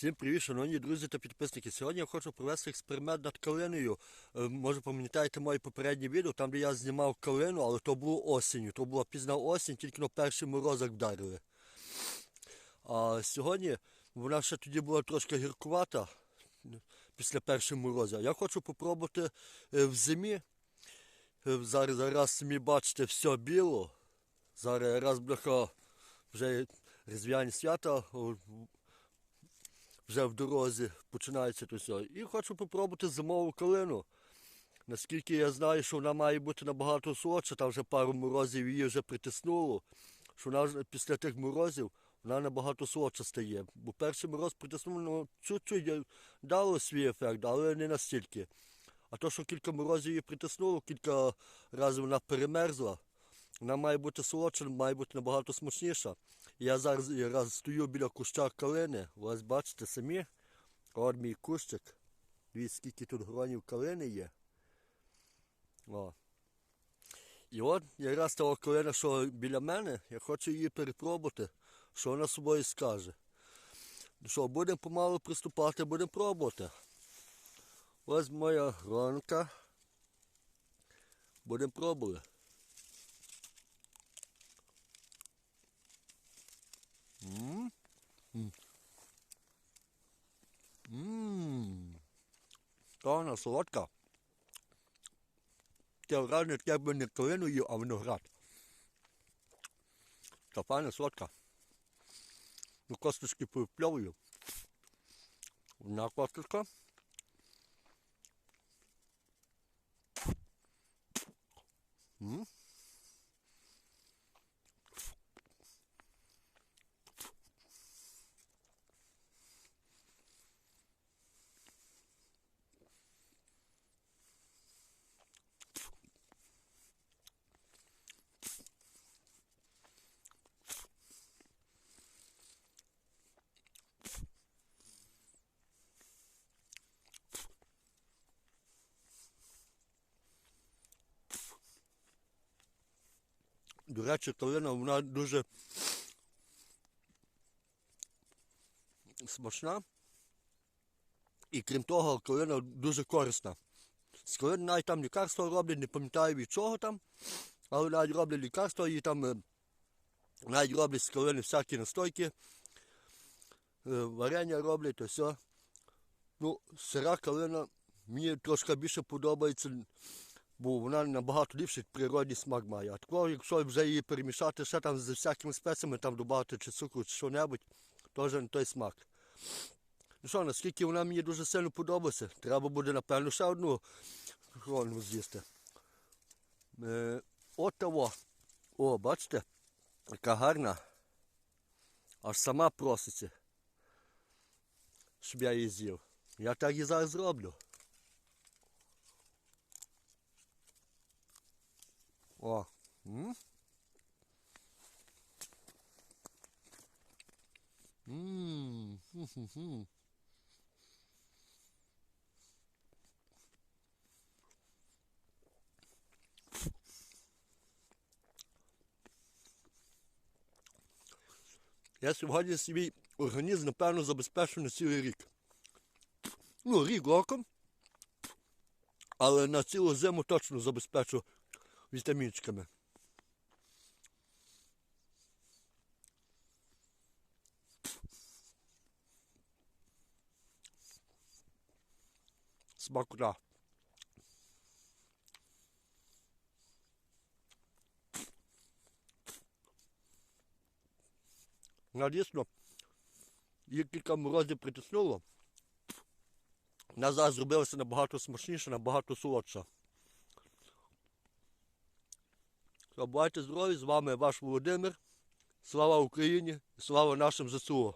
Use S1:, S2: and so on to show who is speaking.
S1: Всім привіт, шановні друзі та підписники. Сьогодні я хочу провести експеримент над калиною. Е, Може пам'ятаєте мої попередні відео, там де я знімав калину, але то було осінню. То була пізна осінь, тільки на перший морозок вдарили. А сьогодні вона ще тоді була трошки гіркувата після першого морозу. Я хочу попробувати е, в зимі. Е, Зараз, зараз самі бачите, все біло. Зараз раз бляха вже різдвяні свята. Вже в дорозі починається то все. І хочу попробувати зимову калину. Наскільки я знаю, що вона має бути набагато солодша, там вже пару морозів її вже притиснуло, що вона після тих морозів вона набагато солодша стає. Бо перший мороз притиснув, ну, чуть-чуть дало свій ефект, але не настільки. А то, що кілька морозів її притиснуло, кілька разів вона перемерзла, вона має бути солодша, має бути набагато смачніша. Я зараз якраз стою біля куща калини. Ось бачите самі. От мій кущик. Дивіться, скільки тут гронів калини є. О. І от якраз того калина, що біля мене, я хочу її перепробувати, що вона собою скаже. Ну що, будемо помалу приступати, будемо пробувати. Ось моя гронка. Будемо пробувати. М? М. М. Та вона солодка. Таке враження, як якби не калину їв, а виноград. Та файна солодка. Ну, До речі, калина вона дуже смачна. І крім того, калина дуже корисна. З калини навіть там лікарства роблять, не пам'ятаю від чого там, але навіть роблять лікарства і там навіть роблять з калини всякі настойки, варення роблять, все. Ну, сира калина мені трошки більше подобається бо вона набагато ліпший природний смак має. А такого, якщо вже її перемішати ще там з всякими спеціями, там додати чи цукру, чи що-небудь, теж не той смак. Ну що, наскільки вона мені дуже сильно подобається, треба буде, напевно, ще одну хрону з'їсти. Е, от того. О, бачите, яка гарна. Аж сама проситься, щоб я її з'їв. Я так і зараз зроблю. О. М? Я сьогодні свій організм, напевно, забезпечу на цілий рік. Ну, рік роком. Але на цілу зиму точно забезпечу вітамінчиками. Смакута. Вона дійсно, її кілька морозів притиснуло. Вона зараз зробилася набагато смачніша, набагато солодша. Бувайте здорові, з вами ваш Володимир. Слава Україні слава нашим ЗСУ.